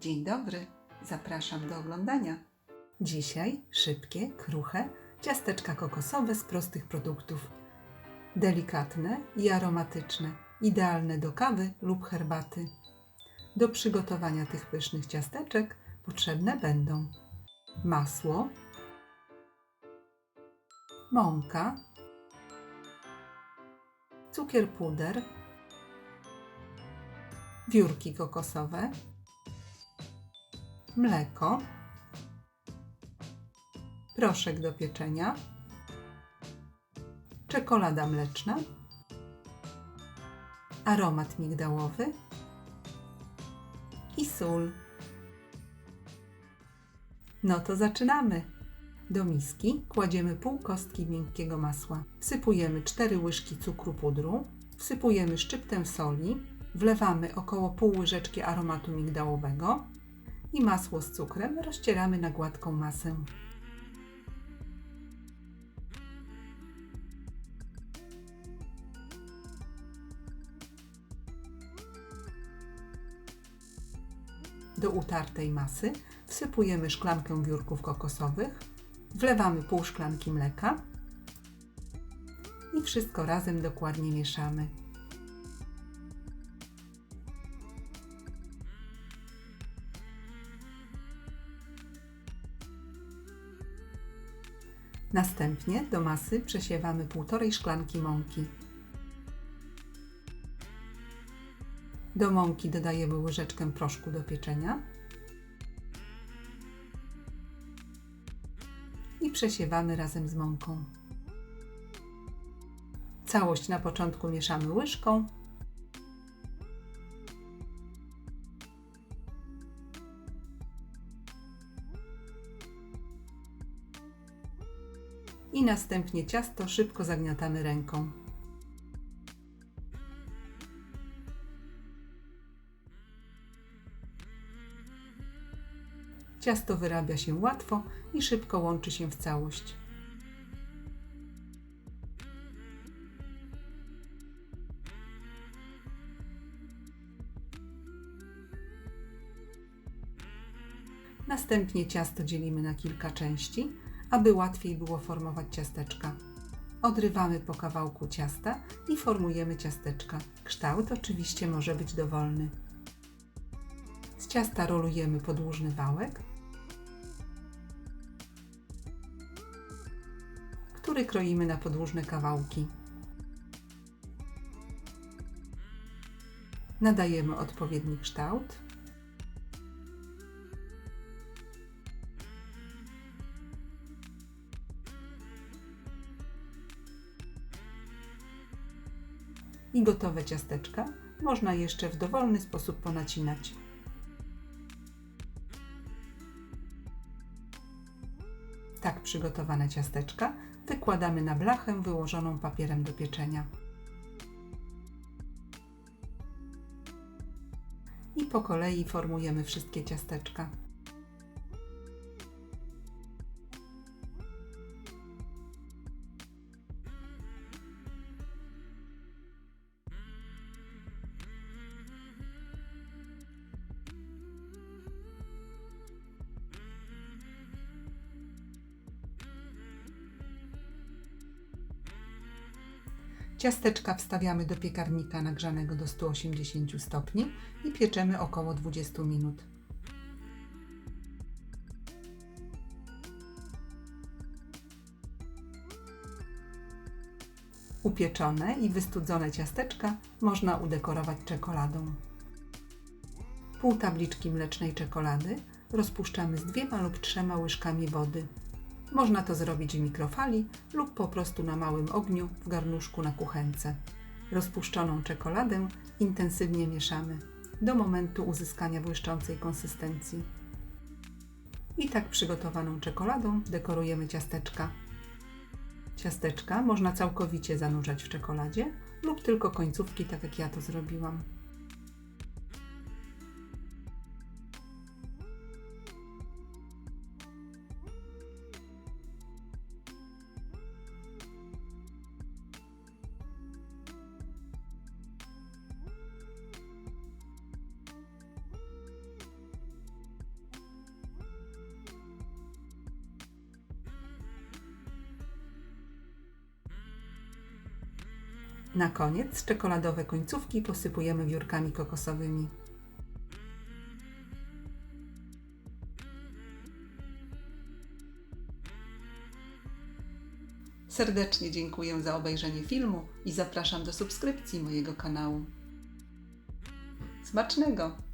Dzień dobry, zapraszam do oglądania. Dzisiaj szybkie, kruche ciasteczka kokosowe z prostych produktów. Delikatne i aromatyczne, idealne do kawy lub herbaty. Do przygotowania tych pysznych ciasteczek potrzebne będą masło, mąka, cukier puder, wiórki kokosowe, mleko, proszek do pieczenia, czekolada mleczna, aromat migdałowy i sól. No to zaczynamy. Do miski kładziemy pół kostki miękkiego masła. Wsypujemy 4 łyżki cukru pudru, wsypujemy szczyptę soli, wlewamy około pół łyżeczki aromatu migdałowego i masło z cukrem rozcieramy na gładką masę. Do utartej masy wsypujemy szklankę wiórków kokosowych, wlewamy pół szklanki mleka i wszystko razem dokładnie mieszamy. Następnie do masy przesiewamy półtorej szklanki mąki. Do mąki dodajemy łyżeczkę proszku do pieczenia i przesiewamy razem z mąką. Całość na początku mieszamy łyżką. I następnie ciasto szybko zagniatamy ręką. Ciasto wyrabia się łatwo i szybko łączy się w całość. Następnie ciasto dzielimy na kilka części, aby łatwiej było formować ciasteczka. Odrywamy po kawałku ciasta i formujemy ciasteczka. Kształt oczywiście może być dowolny. Z ciasta rolujemy podłużny wałek, który kroimy na podłużne kawałki. Nadajemy odpowiedni kształt. I gotowe ciasteczka można jeszcze w dowolny sposób ponacinać. Tak przygotowane ciasteczka wykładamy na blachę wyłożoną papierem do pieczenia. I po kolei formujemy wszystkie ciasteczka. Ciasteczka wstawiamy do piekarnika nagrzanego do 180 stopni i pieczemy około 20 minut. Upieczone i wystudzone ciasteczka można udekorować czekoladą. Pół tabliczki mlecznej czekolady rozpuszczamy z dwiema lub trzema łyżkami wody. Można to zrobić w mikrofali lub po prostu na małym ogniu w garnuszku na kuchence. Rozpuszczoną czekoladę intensywnie mieszamy do momentu uzyskania błyszczącej konsystencji. I tak przygotowaną czekoladą dekorujemy ciasteczka. Ciasteczka można całkowicie zanurzać w czekoladzie lub tylko końcówki, tak jak ja to zrobiłam. Na koniec czekoladowe końcówki posypujemy wiórkami kokosowymi. Serdecznie dziękuję za obejrzenie filmu i zapraszam do subskrypcji mojego kanału. Smacznego!